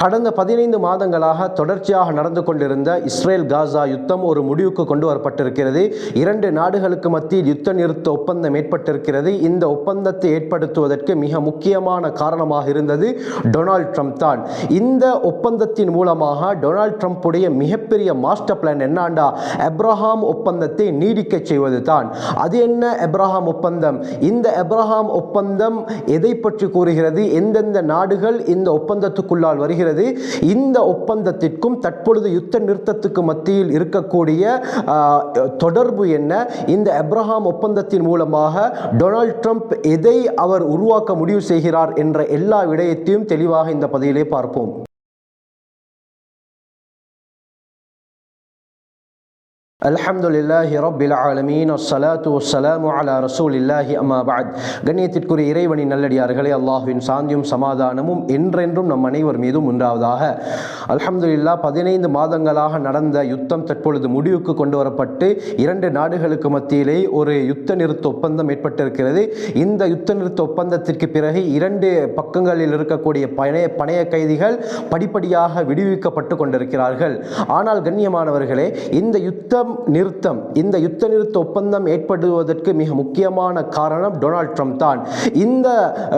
கடந்த பதினைந்து மாதங்களாக தொடர்ச்சியாக நடந்து கொண்டிருந்த இஸ்ரேல் காசா யுத்தம் ஒரு முடிவுக்கு கொண்டு வரப்பட்டிருக்கிறது. இரண்டு நாடுகளுக்கு மத்தியில் யுத்த நிறுத்த ஒப்பந்தம் ஏற்பட்டிருக்கிறது. இந்த ஒப்பந்தத்தை ஏற்படுத்துவதற்கு மிக முக்கியமான காரணமாக இருந்தது டொனால்ட் ட்ரம்ப் தான். இந்த ஒப்பந்தத்தின் மூலமாக டொனால்ட் ட்ரம்ப்புடைய மிகப்பெரிய மாஸ்டர் பிளான் என்னாண்டா? எப்ரஹாம் ஒப்பந்தத்தை நீடிக்க செய்வது தான். அது என்ன எப்ரஹாம் ஒப்பந்தம்? இந்த எப்ரஹாம் ஒப்பந்தம் எதை பற்றி கூறுகிறது? எந்தெந்த நாடுகள் இந்த ஒப்பந்தத்துக்குள்ளால் வருகிறது? இந்த ஒப்பந்தத்திற்கும் தற்பொழுது யுத்த நிறுத்தத்துக்கு மத்தியில் இருக்கக்கூடிய தொடர்பு என்ன? இந்த அப்ரஹாம் ஒப்பந்தத்தின் மூலமாக டொனால்ட் ட்ரம்ப் எதை அவர் உருவாக்க முடிவு செய்கிறார் என்ற எல்லா விடயத்தையும் தெளிவாக இந்த பதிவிலே பார்ப்போம். அல்ஹம்துலில்லாஹி ரப்பில் ஆலமீன். அஸ்ஸலாத்து வஸ்ஸலாமு அலா ரசூலில்லாஹி அம்மா பஅத். கண்ணியத்திற்குரிய இறைவனின் நல்லடியார்களே அல்லாஹ்வின் சாந்தியும் சமாதானமும் என்றென்றும் நம் அனைவர் மீதும் உண்டாவதாக. அல்ஹம்துலில்லாஹ் பதினைந்து மாதங்களாக நடந்த யுத்தம் தற்பொழுது முடிவுக்கு கொண்டு வரப்பட்டு இரண்டு நாடுகளுக்கு மத்தியிலே ஒரு யுத்த நிறுத்த ஒப்பந்தம் ஏற்பட்டிருக்கிறது. இந்த யுத்த நிறுத்த ஒப்பந்தத்திற்கு பிறகு இரண்டு பக்கங்களில் இருக்கக்கூடிய பணைய பணைய கைதிகள் படிப்படியாக விடுவிக்கப்பட்டு கொண்டிருக்கிறார்கள். ஆனால் கண்ணியமானவர்களே இந்த யுத்தம் நிறுத்தம். இந்த யுத்த நிறுத்த ஒப்பந்தம் ஏற்படுவதற்கு மிக முக்கியமான காரணம் டொனால்ட் ட்ரம்ப் தான். இந்த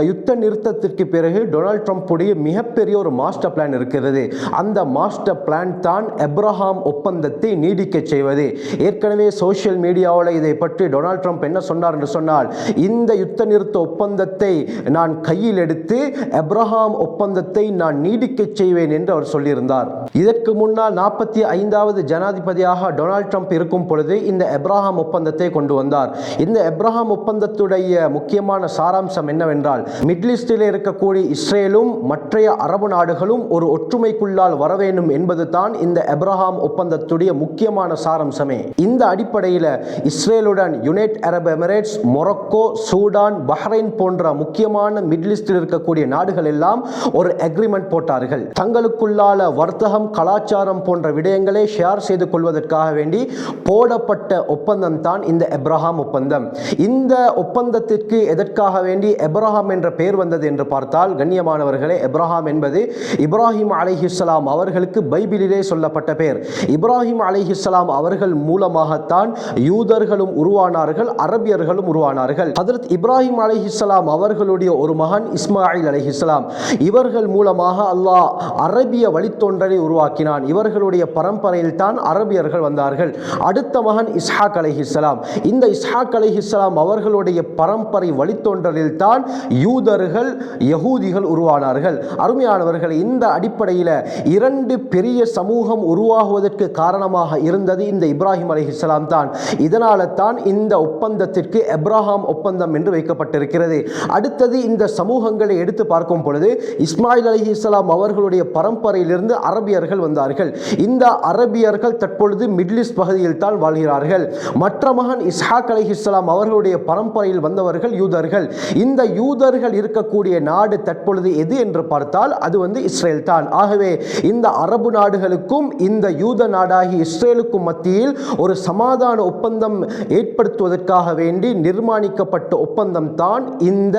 யுத்த நிறுத்தத்திற்கு பிறகு டொனால்ட் ட்ரம்ப்புடைய மிகப்பெரிய ஒரு மாஸ்டர் பிளான் இருக்கிறது. அந்த மாஸ்டர் பிளான் தான் எப்ரஹாம் ஒப்பந்தத்தை நீடிக்க செய்வது. ஏற்கனவே சோசியல் மீடியாவில் இதை பற்றி டொனால்ட் ட்ரம்ப் என்ன சொன்னார் என்று சொன்னால் இந்த யுத்த நிறுத்த ஒப்பந்தத்தை நான் கையில் எடுத்து எப்ரஹாம் ஒப்பந்தத்தை நான் நீடிக்க செய்வேன் என்று அவர் சொல்லியிருந்தார். இதற்கு முன்னால் நாற்பத்தி ஐந்தாவது ஜனாதிபதியாக டொனால்ட் ட்ரம்ப் ட்ரம்ப் இருக்கும் பொழுது இந்த எப்ராஹாம் ஒப்பந்தத்தை கொண்டு வந்தார். இந்த எப்ராஹாம் ஒப்பந்தத்துடைய முக்கியமான சாராம்சம் என்னவென்றால் மிட்லிஸ்டில் இருக்கக்கூடிய இஸ்ரேலும் மற்றைய அரபு நாடுகளும் ஒரு ஒற்றுமைக்குள்ளால் வர வேண்டும் என்பது தான் இந்த எப்ராஹாம் ஒப்பந்தத்துடைய முக்கியமான சாராம்சமே. இந்த அடிப்படையில் இஸ்ரேலுடன் United Arab Emirates Morocco Sudan Bahrain போன்ற முக்கியமான மிட்லிஸ்டில் இருக்கக்கூடிய நாடுகள் எல்லாம் ஒரு அக்ரிமெண்ட் போட்டார்கள். தங்களுக்குள்ளால வர்த்தகம் கலாச்சாரம் போன்ற விடயங்களை ஷேர் செய்து கொள்வதற்காக வேண்டி போடப்பட்ட ஒப்பந்தம் தான் இந்த எப்ரஹாம் ஒப்பந்தம். இந்த ஒப்பந்தத்திற்கு எதற்காக வேண்டி எப்ரஹாம் என்ற பெயர் வந்தது என்று பார்த்தால் கண்ணியமானவர்களே எப்ரஹாம் என்பது இப்ராஹிம் அலிஹிஸ்லாம் அவர்களுக்கு பைபிளிலே சொல்லப்பட்ட பெயர். இப்ராஹிம் அலிஹிஸ்லாம் அவர்கள் மூலமாகத்தான் யூதர்களும் உருவானார்கள் அரபியர்களும் உருவானார்கள். ஹதரத் இப்ராஹிம் அலிஹிஸ்லாம் அவர்களுடைய ஒரு மகன் இஸ்மாயில் அலிஹிஸ்லாம் இவர்கள் மூலமாக அல்லாஹ் அரபிய வழித்தோன்றலை உருவாக்கினான். இவர்களுடைய பரம்பரையில் தான் அரபியர்கள் வந்தார்கள். அடுத்த மகன் இஸ்ஹாக் அலிஹிஸ்லாம் இந்த இஸ்ஹாக் அலிஹிஸ்லாம் அவர்களுடைய பரம்பரை வழித்தோன்றலில் தான் யூதர்கள் யகூதிகள் உருவானார்கள். அருமையானவர்கள் இந்த அடிப்படையில் இரண்டு பெரிய சமூகம் உருவாகுவதற்கு காரணமாக இருந்தது இந்த இப்ராஹிம் அலிஹிஸ்லாம் தான். இதனால தான் இந்த ஒப்பந்தத்திற்கு எப்ராஹாம் ஒப்பந்தம் என்று வைக்கப்பட்டிருக்கிறது. அடுத்தது இந்த சமூகங்களை எடுத்து பார்க்கும் பொழுது இஸ்மாயில் அலைஹிஸ்ஸலாம் அவர்களுடைய பரம்பரையிலிருந்து அரபியர்கள் வந்தார்கள். இந்த அரபியர்கள் தற்பொழுது மிட்லிஸ் பகுதியில் தான் வாழ்கிறார்கள். மற்ற மகன் இஸ்ஹாக் அலைஹிஸ்ஸலாம் அவர்களுடைய பரம்பரையில் வந்தவர்கள் யூதர்கள். இந்த யூதர்கள் இருக்கக்கூடிய நாடு தற்பொழுது எது என்று பார்த்தால் அது வந்து இஸ்ரேல் தான். ஆகவே இந்த அரபு நாடுகளுக்கும் இந்த யூத நாடாகி இஸ்ரேலுக்கும் மத்தியில் ஒரு சமாதான ஒப்பந்தம் ஏற்படுத்துவதற்காக வேண்டி நிர்மாணிக்கப்பட்ட ஒப்பந்தம் தான் இந்த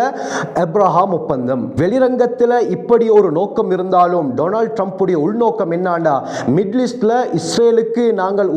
எப்ரஹாம் ஒப்பந்தம். வெளிரங்கத்தில் இப்படி ஒரு நோக்கம் இருந்தாலும் டொனால்ட் ட்ரம்ப்புடைய உள்நோக்கம் என்னாண்டா? மிடில் இஸ்ரேலுக்கு நாங்கள்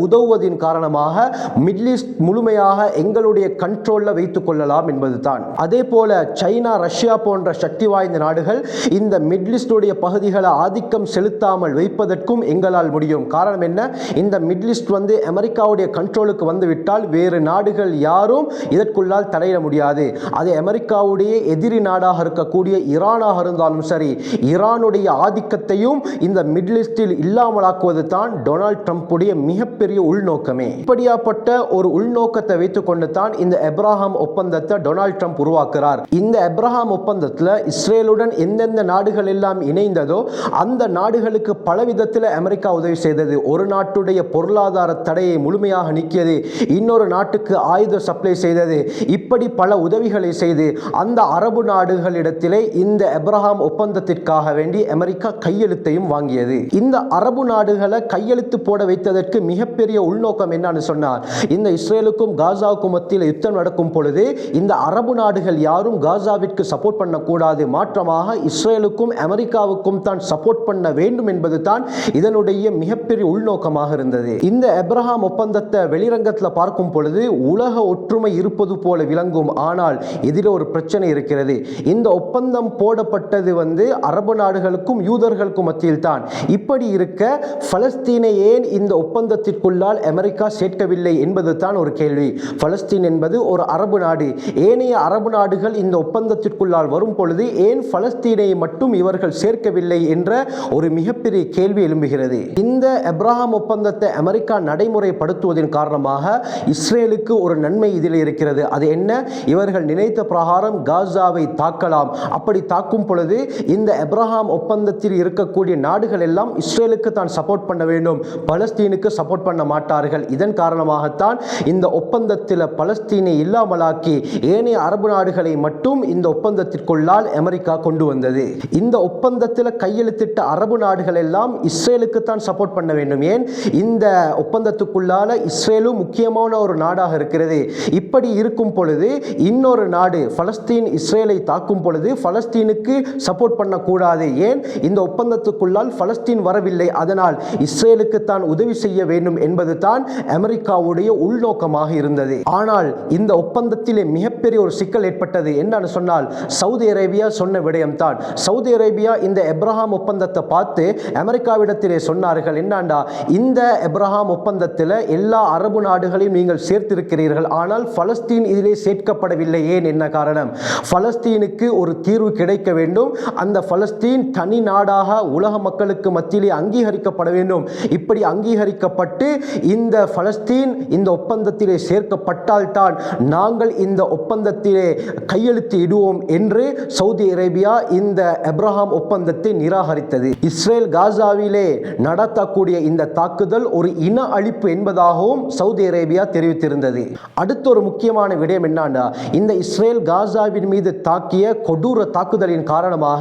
உதவுவதின் காரணமாக மிடில் ஈஸ்ட் முழுமையாக எங்களுடைய கண்ட்ரோலில் வைத்துக் கொள்ளலாம் என்பது தான் அதே போல சைனா ரஷ்யா போன்ற சக்தி வாய்ந்த நாடுகள் இந்த மிடில் ஈஸ்டுடைய பகுதிகளை ஆதிக்கம் செலுத்தாமல் வைப்பதற்கும் எங்களால் முடியும். காரணம் என்ன? இந்த மிடில் ஈஸ்ட் வந்து அமெரிக்காவுடைய கண்ட்ரோலுக்கு வந்துவிட்டால் வேறு நாடுகள் யாரும் இதற்குள்ளால் தடையிட முடியாது. அது அமெரிக்காவுடைய எதிரி நாடாக இருக்கக்கூடிய ஈரானாக இருந்தாலும் சரி ஈரானுடைய ஆதிக்கத்தையும் இந்த மிடில் ஈஸ்டில் இல்லாமலாக்குவது தான் டொனால்ட் ட்ரம்ப்புடைய மிகப்பெரிய உள்நோக்கம். உள்நோக்கமே. இப்படியாப்பட்ட ஒரு உள்நோக்கத்தை வைத்துக்கொண்டு தான் இந்த எப்ராஹாம் ஒப்பந்தத்தை டொனால்ட் ட்ரம்ப் உருவாக்குறார். இந்த எப்ராஹாம் ஒப்பந்தத்தில் இஸ்ரேலுடன் எந்தெந்த நாடுகள் எல்லாம் இணைந்ததோ அந்த நாடுகளுக்கு பல விதத்தில் அமெரிக்கா உதவி செய்தது. ஒரு நாட்டுடைய பொருளாதார தடையை முழுமையாக நீக்கியது. இன்னொரு நாட்டுக்கு ஆயுத சப்ளை செய்தது. இப்படி பல உதவிகளை செய்து அந்த அரபு நாடுகளிடத்திலே இந்த எப்ரஹாம் ஒப்பந்தத்திற்காக வேண்டி அமெரிக்கா கையெழுத்தையும் வாங்கியது. இந்த அரபு நாடுகளை கையெழுத்து போட வைத்ததற்கு மிகப்பெரிய உள்நோக்கம் என்னன்னு சொன்னார் இந்த இஸ்ரேலுக்கும் காசாவுக்கும் மத்தியில் யுத்தம் நடக்கும் பொழுது இந்த அரபு நாடுகள் யாரும் காசாவிற்கு சப்போர்ட் பண்ணக்கூடாது. மாற்றமாக இஸ்ரேலுக்கும் அமெரிக்காவுக்கும் தான் சப்போர்ட் பண்ண வேண்டும் என்பது தான் இதனுடைய மிகப்பெரிய உள்நோக்கமாக இருந்தது. இந்த எப்ரஹாம் ஒப்பந்தத்தை வெளிரங்கத்தில் பார்க்கும் பொழுது உலக ஒற்றுமை இருப்பது போல விளங்கும். ஆனால் இதில் ஒரு பிரச்சனை இருக்கிறது. இந்த ஒப்பந்தம் போடப்பட்டது வந்து அரபு நாடுகளுக்கும் யூதர்களுக்கும் மத்தியில் தான் இப்படி இருக்க பலஸ்தீனை ஏன் இந்த ஒப்பந்தத்திற்குள்ளால் அமெரிக்கா சேர்க்கவில்லை என்பது தான் ஒரு கேள்வி. பலஸ்தீன் என்பது ஒரு அரபு நாடு. ஏனைய அரபு நாடுகள் இந்த ஒப்பந்தத்திற்குள்ளால் வரும் பொழுது ஏன் பலஸ்தீனை மட்டும் இவர்கள் சேர்க்கவில்லை என்ற ஒரு மிகப்பெரிய கேள்வி எழும்புகிறது. இந்த எப்ராஹாம் ஒப்பந்தத்தை அமெரிக்கா நடைமுறைப்படுத்துவதன் காரணமாக இஸ்ரேலுக்கு ஒரு நன்மை இதில் இருக்கிறது. அது என்ன? இவர்கள் நினைத்த பிரகாரம் காசாவை தாக்கலாம். அப்படி தாக்கும் பொழுது இந்த எப்ரஹாம் ஒப்பந்தத்தில் இருக்கக்கூடிய நாடுகள் எல்லாம் இஸ்ரேலுக்கு தான் சப்போர்ட் பண்ண வேண்டும். பலஸ்தீனுக்கு சப்போர்ட் பண்ண மாட்டார்கள் இதன் காரணமாகத்தான் இந்த ஒப்பந்தத்தில் பலஸ்தீனை இல்லாமலாக்கி ஏனைய அரபு நாடுகளை மட்டும் இந்த ஒப்பந்தத்திற்குள்ளால் அமெரிக்கா கொண்டு வந்தது. இந்த ஒப்பந்தத்தில் கையெழுத்திட்ட அரபு நாடுகள் எல்லாம் இஸ்ரேலுக்கு தான் சப்போர்ட் பண்ண வேண்டும். ஏன்? இந்த ஒப்பந்தத்துக்குள்ளால இஸ்ரேலும் முக்கியமான ஒரு நாடாக இருக்கிறது. இப்படி இருக்கும் பொழுது இன்னொரு நாடு பலஸ்தீன் இஸ்ரேலை தாக்கும் பொழுது பலஸ்தீனுக்கு சப்போர்ட் பண்ணக்கூடாது. ஏன்? இந்த ஒப்பந்தத்துக்குள்ளால் பலஸ்தீன் வரவில்லை. அதனால் இஸ்ரேலுக்கு தான் உதவி செய்ய வேண்டும் என்பது தான் அமெரிக்காவுடைய உள்நோக்கமாக இருந்தது. ஆனால் இந்த ஒப்பந்தத்திலே மிகப்பெரிய ஒரு சிக்கல் ஏற்பட்டது என்னன்னு சொன்னால் சவுதி அரேபியா சொன்ன விடயம்தான். சவுதி அரேபியா இந்த எப்ரஹாம் ஒப்பந்தத்தை பார்த்து அமெரிக்காவிடத்திலே சொன்னார்கள் என்னண்டா இந்த எப்ரஹாம் ஒப்பந்தத்தில் எல்லா அரபு நாடுகளையும் நீங்கள் சேர்த்திருக்கிறீர்கள் ஆனால் பலஸ்தீன் இதிலே சேர்க்கப்படவில்லை ஏன் என்ன காரணம்? பலஸ்தீனுக்கு ஒரு தீர்வு கிடைக்க வேண்டும் அந்த பலஸ்தீன் தனி நாடாக உலக மக்களுக்கு மத்தியிலே அங்கீகரிக்கப்பட வேண்டும். இப்படி அங்கீகரிக்கப்பட்டு இந்த பலஸ்தீன் இந்த ஒப்பந்தத்திலே சேர்க்கப்பட்டால்தான் நாங்கள் இந்த ஒப்பந்தத்திலே கையெழுத்து இடுவோம் என்று சவுதி அரேபியா இந்த எப்ரஹாம் ஒப்பந்தத்தை நிராகரித்தது. இஸ்ரேல் காசாவிலே நடத்தக்கூடிய இந்த தாக்குதல் ஒரு இன அழிப்பு என்பதாகவும் சவுதி அரேபியா தெரிவித்திருந்தது. அடுத்த ஒரு முக்கியமான விடயம் என்னன்னா இந்த இஸ்ரேல் காசாவின் மீது தாக்கிய கொடூர தாக்குதலின் காரணமாக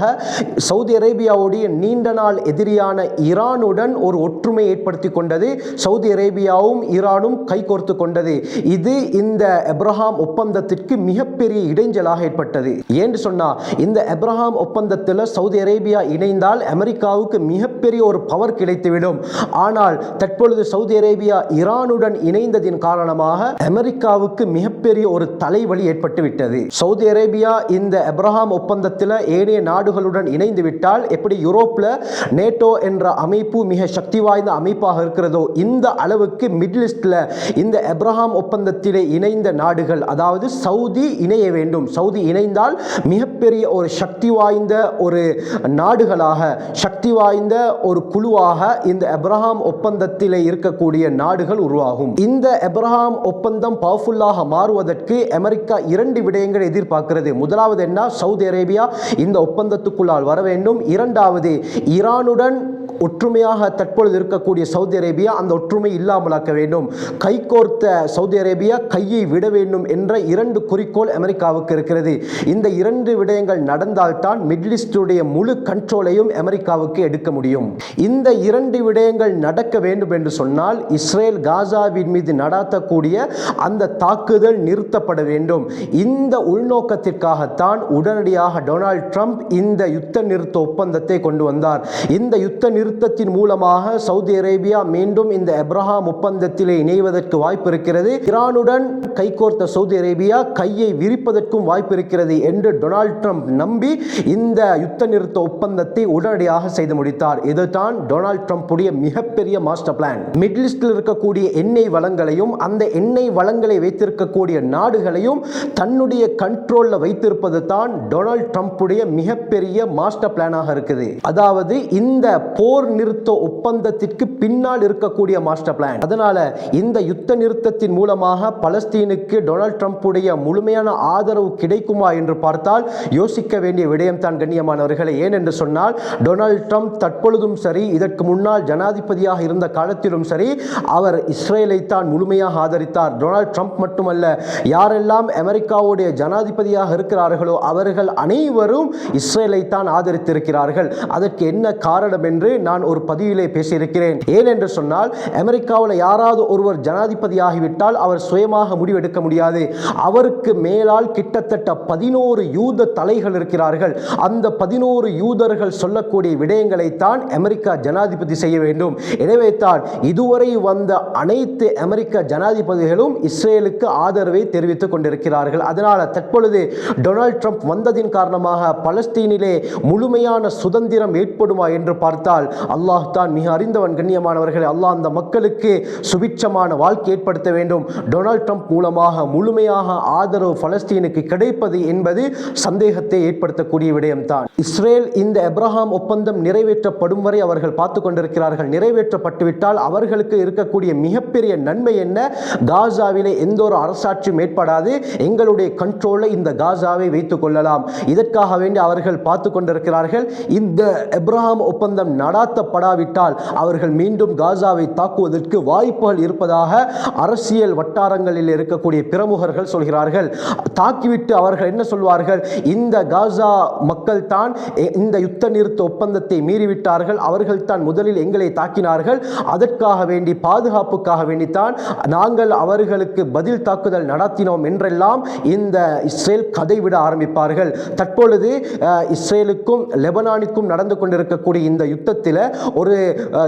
சவுதி அரேபியாவுடைய நீண்ட நாள் எதிரியான ஈரானுடன் ஒரு ஒற்றுமை ஏற்படுத்தி கொண்டது சவுதி அரேபியா அரேபியாவும் ஈரானும் கைகோர்த்து கொண்டது. இது இந்த எப்ரஹாம் ஒப்பந்தத்திற்கு மிகப்பெரிய இடைஞ்சலாக ஏற்பட்டது. ஏன்னு சொன்னா இந்த எப்ரஹாம் ஒப்பந்தத்தில் சவுதி அரேபியா இணைந்தால் அமெரிக்காவுக்கு மிகப்பெரிய ஒரு பவர் கிடைத்துவிடும். ஆனால் தற்பொழுது சவுதி அரேபியா ஈரானுடன் இணைந்ததின் காரணமாக அமெரிக்காவுக்கு மிகப்பெரிய ஒரு தலைவலி ஏற்பட்டு விட்டது சவுதி அரேபியா இந்த எப்ரஹாம் ஒப்பந்தத்தில் ஏனைய நாடுகளுடன் இணைந்து விட்டால் எப்படி யூரோப்ல நேட்டோ என்ற அமைப்பு மிக சக்தி வாய்ந்த அமைப்பாக இருக்கிறதோ இந்த அளவுக்கு மிடில் ஈஸ்ட்ல இந்த எப்ரஹாம் ஒப்பந்தத்திலே இணைந்த நாடுகள் அதாவது சவுதி இணைய வேண்டும். சவுதி இணைந்தால் மிகப்பெரிய ஒரு சக்தி வாய்ந்த ஒரு நாடுகளாக சக்தி வாய்ந்த ஒரு குழுவாக இந்த எப்ரஹாம் ஒப்பந்தத்திலே இருக்கக்கூடிய நாடுகள் உருவாகும். இந்த எப்ரஹாம் ஒப்பந்தம் பவர்ஃபுல்லாக மாறுவதற்கு அமெரிக்கா இரண்டு விடயங்கள் எதிர்பார்க்கிறது. முதலாவது என்ன? சவுதி அரேபியா இந்த ஒப்பந்தத்துக்குள்ளால் வர வேண்டும். இரண்டாவது ஈரானுடன் ஒற்றுமையாக தற்பொழுது இருக்கக்கூடிய சவுதி அரேபியா அந்த ஒற்றுமை இல்லாமலாக்க வேண்டும். கைகோர்த்த சவுதி அரேபியா கையை விட வேண்டும் என்ற இரண்டு குறிக்கோள் அமெரிக்காவுக்கு இருக்கிறது. இந்த இரண்டு விடயங்கள் நடந்தால்தான் மிடில் முழு கண்ட்ரோலையும் அமெரிக்காவுக்கு எடுக்க முடியும். இந்த இரண்டு விடயங்கள் நடக்க வேண்டும் என்று சொன்னால் இஸ்ரேல் காசாவின் மீது நடாத்தக்கூடிய அந்த தாக்குதல் நிறுத்தப்பட வேண்டும். இந்த உள்நோக்கத்திற்காகத்தான் உடனடியாக டொனால்ட் ட்ரம்ப் இந்த யுத்த நிறுத்த ஒப்பந்தத்தை கொண்டு வந்தார். இந்த யுத்த நிறுத்தத்தின் மூலமாக சவுதி அரேபியா மீண்டும் இந்த எப்ரஹாம் ஒப்பந்தத்திலே இணைவதற்கு வாய்ப்பு இருக்கிறது ஈரானுடன் கைகோர்த்த சவுதி அரேபியா கையை விரிப்பதற்கும் வாய்ப்பு இருக்கிறது என்று டொனால்ட் ட்ரம்ப் நம்பி இந்த யுத்த நிறுத்த ஒப்பந்தத்தை உடனடியாக செய்து முடித்தார். இதுதான் டொனால்ட் ட்ரம்ப்புடைய மிகப்பெரிய மாஸ்டர் பிளான். மிடில் ஈஸ்டில் இருக்கக்கூடிய எண்ணெய் வளங்களையும் அந்த எண்ணெய் வளங்களை வைத்திருக்கக்கூடிய நாடுகளையும் தன்னுடைய கண்ட்ரோலில் வைத்திருப்பது தான் டொனால்ட் ட்ரம்ப்புடைய மிகப்பெரிய மாஸ்டர் பிளானாக இருக்குது. அதாவது இந்த போர் நிறுத்த ஒப்பந்தத்திற்கு பின்னால் இருக்கக்கூடிய மாஸ்டர் பிளான் அதனால இந்த யுத்த நிறுத்தத்தின் மூலமாக பலஸ்தீனுக்கு டொனால்ட் ட்ரம்ப்புடைய முழுமையான ஆதரவு கிடைக்குமா என்று பார்த்தால் யோசிக்க வேண்டிய விடயம் தான் கண்ணியமானவர்களே. ஏன் என்று சொன்னால் டொனால்ட் ட்ரம்ப் தற்பொழுதும் சரி இதற்கு முன்னால் ஜனாதிபதியாக இருந்த காலத்திலும் சரி அவர் இஸ்ரேலை தான் முழுமையாக ஆதரித்தார். டொனால்ட் ட்ரம்ப் மட்டுமல்ல யாரெல்லாம் அமெரிக்காவுடைய ஜனாதிபதியாக இருக்கிறார்களோ அவர்கள் அனைவரும் இஸ்ரேலை தான் ஆதரித்திருக்கிறார்கள். அதற்கு என்ன காரணம் என்று நான் ஒரு பதிவிலே பேசியிருக்கிறேன். ஏன் என்று சொன்னால் அமெரிக்காவில் யாராவது ஒருவர் ஜனாதிபதியாகிவிட்டால் அவர் சுயமாக முடிவெடுக்க முடியாது. அவருக்கு மேலால் கிட்டத்தட்ட பதினோரு யூத தலைகள் இருக்கிறார்கள். அந்த பதினோரு யூதர்கள் சொல்லக்கூடிய விடயங்களைத்தான் அமெரிக்கா ஜனாதிபதி செய்ய வேண்டும். எனவே தான் இதுவரை வந்த அனைத்து அமெரிக்க ஜனாதிபதிகளும் இஸ்ரேலுக்கு ஆதரவை தெரிவித்துக் கொண்டிருக்கிறார்கள். அதனால் தற்பொழுது டொனால்ட் ட்ரம்ப் வந்ததின் காரணமாக பலஸ்தீனிலே முழுமையான சுதந்திரம் ஏற்படுமா என்று பார்த்தால் என்றால் அல்லாஹ் தான் மிக அறிந்தவன் கண்ணியமானவர்களை. அல்லாஹ் அந்த மக்களுக்கு சுபிட்சமான வாழ்க்கை ஏற்படுத்த வேண்டும். டொனால்ட் ட்ரம்ப் மூலமாக முழுமையாக ஆதரவு பலஸ்தீனுக்கு கிடைப்பது என்பது சந்தேகத்தை ஏற்படுத்தக்கூடிய விடயம்தான். இஸ்ரேல் இந்த எப்ரஹாம் ஒப்பந்தம் நிறைவேற்றப்படும் வரை அவர்கள் பார்த்து கொண்டிருக்கிறார்கள். நிறைவேற்றப்பட்டுவிட்டால் அவர்களுக்கு இருக்கக்கூடிய மிகப்பெரிய நன்மை என்ன? காசாவிலே எந்த ஒரு அரசாட்சியும் ஏற்படாது. எங்களுடைய கண்ட்ரோலில் இந்த காசாவை வைத்துக் கொள்ளலாம். இதற்காக வேண்டி அவர்கள் பார்த்து கொண்டிருக்கிறார்கள். இந்த எப்ரஹாம் ஒப்பந்தம் நடாத்தப்படாவிட்டால் அவர்கள் மீண்டும் காசாவை தாக்குவதற்கு வாய்ப்புகள் இருப்பதாக அரசியல் வட்டாரங்களில் இருக்கக்கூடிய பிரமுகர்கள் சொல்கிறார்கள். தாக்கிவிட்டு அவர்கள் என்ன சொல்வார்கள்? இந்த காசா மக்கள் தான் இந்த யுத்த நிறுத்த ஒப்பந்தத்தை மீறிவிட்டார்கள். அவர்கள் தான் முதலில் எங்களை தாக்கினார்கள். அதற்காக வேண்டி பாதுகாப்புக்காக வேண்டித்தான் நாங்கள் அவர்களுக்கு பதில் தாக்குதல் நடத்தினோம் என்றெல்லாம் இந்த இஸ்ரேல் கதை விட ஆரம்பிப்பார்கள். தற்பொழுது இஸ்ரேலுக்கும் லெபனானுக்கும் நடந்து கொண்டிருக்கக்கூடிய இந்த யுத்தத்தை யுத்தத்தில் ஒரு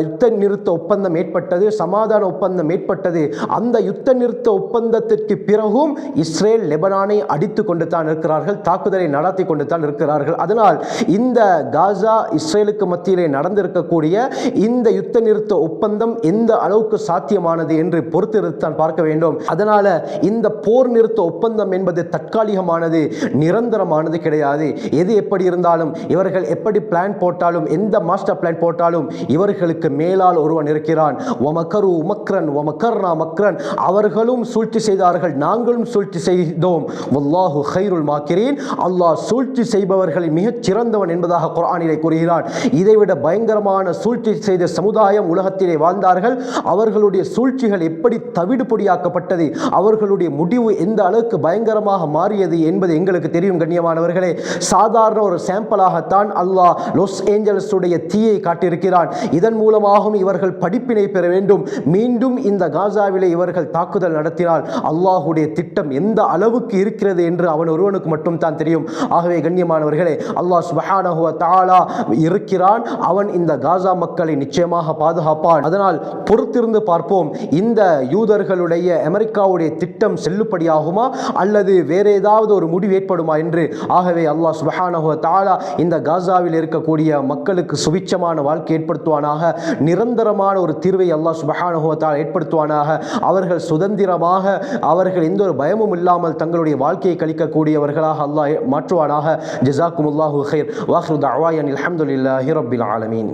யுத்த நிறுத்த ஒப்பந்தம் ஏற்பட்டது சமாதான ஒப்பந்தம் ஏற்பட்டது. அந்த யுத்த நிறுத்த ஒப்பந்தத்திற்கு பிறகும் இஸ்ரேல் லெபனானை அடித்து கொண்டு தான் இருக்கிறார்கள் தாக்குதலை நடத்தி கொண்டு தான் இருக்கிறார்கள். அதனால் இந்த காசா இஸ்ரேலுக்கு மத்தியிலே நடந்திருக்கக்கூடிய இந்த யுத்த நிறுத்த ஒப்பந்தம் எந்த அளவுக்கு சாத்தியமானது என்று பொறுத்திருத்தான் பார்க்க வேண்டும். அதனால இந்த போர் நிறுத்த ஒப்பந்தம் என்பது தற்காலிகமானது நிரந்தரமானது கிடையாது. எது எப்படி இருந்தாலும் இவர்கள் எப்படி பிளான் போட்டாலும் எந்த மாஸ்டர் பிளான் போட்டாலும் இவர்களுக்கு மேலால் ஒருவன் இருக்கிறான். ஒமக்கரு உமக்ரன் ஒமக்கர்னா மக்ரன் அவர்களும் சூழ்ச்சி செய்தார்கள் நாங்களும் சூழ்ச்சி செய்தோம். வல்லாஹு ஹைருல் மாக்கிரீன். அல்லாஹ் சூழ்ச்சி செய்பவர்களில் மிகச் சிறந்தவன் என்பதாக குரானிலே கூறுகிறான். இதைவிட பயங்கரமான சூழ்ச்சி செய்த சமுதாயம் உலகத்திலே வாழ்ந்தார்கள். அவர்களுடைய சூழ்ச்சிகள் எப்படி தவிடு பொடியாக்கப்பட்டது அவர்களுடைய முடிவு எந்த அளவுக்கு பயங்கரமாக மாறியது என்பது எங்களுக்கு தெரியும் கண்ணியமானவர்களே. சாதாரண ஒரு சாம்பிளாகத்தான் அல்லாஹ் லாஸ் ஏஞ்சல்ஸுடைய தீயை காட்டியிருக்கிறான். இதன் மூலமாகவும் இவர்கள் படிப்பினை பெற வேண்டும். மீண்டும் இந்த காசாவிலே இவர்கள் தாக்குதல் நடத்தினால் அல்லாஹுடைய திட்டம் எந்த அளவுக்கு இருக்கிறது என்று அவன் ஒருவனுக்கு மட்டும் தான் தெரியும். ஆகவே கண்ணியமானவர்களே அல்லாஹ் சுபஹானஹுவ தாலா இருக்கிறான். அவன் இந்த காசா மக்களை நிச்சயமாக பாதுகாப்பான். அதனால் பொறுத்திருந்து பார்ப்போம். இந்த யூதர்களுடைய அமெரிக்காவுடைய திட்டம் செல்லுபடியாகுமா? அல்லது வேற ஏதாவது ஒரு முடிவு ஏற்படுமா என்று? ஆகவே அல்லாஹ் சுபஹானஹுவ தாலா இந்த காசாவில் இருக்கக்கூடிய மக்களுக்கு சுபிச்சமான வாழ்க்கை ஏற்படுத்துவானாக நிரந்தரமான ஒரு தீர்வை அல்லாஹ் சுபஹானஹு ஏற்படுத்துவானாக அவர்கள் சுதந்திரமாக அவர்கள் எந்த ஒரு பயமும் இல்லாமல் தங்களுடைய வாழ்க்கையை கழிக்கக்கூடியவர்களாக அல்லாஹ் மாற்றுவானாக. ஜிசாக்குமுல்லாஹு ஹைர் வாஹ்ரு தஅவாயன் அல்ஹம்துலில்லாஹி ரப்பில் ஆலமீன்.